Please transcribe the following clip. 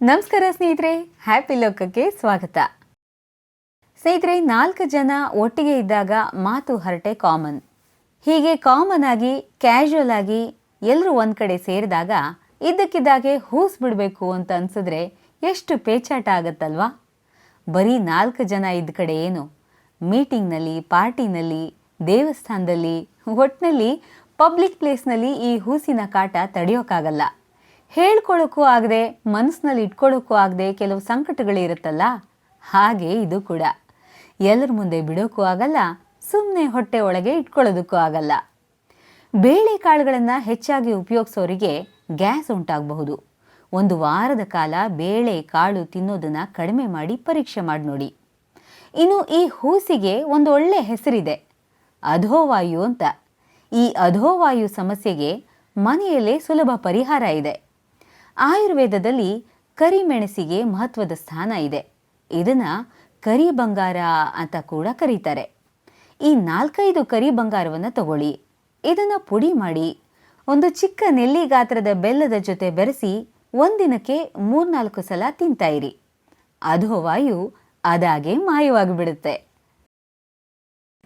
ನಮಸ್ಕಾರ ಸ್ನೇಹಿತರೆ ಹ್ಯಾಪಿ ಲೋಕಕ್ಕೆ ಸ್ವಾಗತ. ಸ್ನೇಹಿತರೆ, ನಾಲ್ಕು ಜನ ಒಟ್ಟಿಗೆ ಇದ್ದಾಗ ಮಾತು ಹರಟೆ ಕಾಮನ್ ಹೀಗೆ ಕಾಮನ್ ಆಗಿ ಕ್ಯಾಶುವಲ್ ಆಗಿ ಎಲ್ಲರೂ ಒಂದು ಕಡೆ ಸೇರಿದಾಗ ಇದ್ದಕ್ಕಿದ್ದಾಗೆ ಹೂಸ್ ಬಿಡಬೇಕು ಅಂತ ಅನ್ಸಿದ್ರೆ ಎಷ್ಟು ಪೇಚಾಟ ಆಗತ್ತಲ್ವಾ? ಬರೀ ನಾಲ್ಕು ಜನ ಇದ್ದ ಕಡೆ ಏನು? ಮೀಟಿಂಗ್ನಲ್ಲಿ, ಪಾರ್ಟಿನಲ್ಲಿ, ದೇವಸ್ಥಾನದಲ್ಲಿ ಒಟ್ಟಿನಲ್ಲಿ ಪಬ್ಲಿಕ್ ಪ್ಲೇಸ್ನಲ್ಲಿ ಈ ಹೂಸಿನ ಕಾಟ ತಡೆಯೋಕ್ಕಾಗಲ್ಲ ಹೇಳ್ಕೊಳ್ಳೋಕ್ಕೂ ಆಗದೆ, ಮನಸ್ಸಿನಲ್ಲಿ ಇಟ್ಕೊಳ್ಳೋಕ್ಕೂ ಆಗದೆ ಕೆಲವು ಸಂಕಟಗಳು ಇರುತ್ತಲ್ಲ? ಹಾಗೆ ಇದು ಕೂಡ. ಎಲ್ಲರ ಮುಂದೆ ಬಿಡೋಕ್ಕೂ ಆಗಲ್ಲ ಸುಮ್ಮನೆ ಹೊಟ್ಟೆ ಒಳಗೆ ಇಟ್ಕೊಳ್ಳೋದಕ್ಕೂ ಆಗಲ್ಲ. ಬೇಳೆಕಾಳುಗಳನ್ನು ಹೆಚ್ಚಾಗಿ ಉಪಯೋಗಿಸೋರಿಗೆ ಗ್ಯಾಸ್ ಉಂಟಾಗಬಹುದು. ಒಂದು ವಾರದ ಕಾಲ ಬೇಳೆ, ಕಾಳು ತಿನ್ನೋದನ್ನು ಕಡಿಮೆ ಮಾಡಿ ಪರೀಕ್ಷೆ ಮಾಡಿ ನೋಡಿ. ಇನ್ನು ಈ ಹೂಸಿಗೆ ಒಂದು ಒಳ್ಳೆ ಹೆಸರಿದೆ, ಅಧೋವಾಯು ಅಂತ. ಈ ಅಧೋವಾಯು ಸಮಸ್ಯೆಗೆ ಮನೆಯಲ್ಲೇ ಸುಲಭ ಪರಿಹಾರ ಇದೆ. ಆಯುರ್ವೇದದಲ್ಲಿ ಕರಿಮೆಣಸಿಗೆ ಮಹತ್ವದ ಸ್ಥಾನ ಇದೆ. ಇದನ್ನ ಕರಿ ಬಂಗಾರ ಅಂತ ಕೂಡ ಕರೀತಾರೆ. ಈ ನಾಲ್ಕೈದು ಕರಿ ಬಂಗಾರವನ್ನು ತಗೊಳ್ಳಿ. ಇದನ್ನು ಪುಡಿ ಮಾಡಿ ಒಂದು ಚಿಕ್ಕ ನೆಲ್ಲಿ ಗಾತ್ರದ ಬೆಲ್ಲದ ಜೊತೆ ಬೆರೆಸಿ ಒಂದಿನಕ್ಕೆ ಮೂರ್ನಾಲ್ಕು ಸಲ ತಿಂತಾಯಿರಿ ಅಧೋವಾಯು ಅದಾಗೆ ಮಾಯವಾಗಿಬಿಡುತ್ತೆ.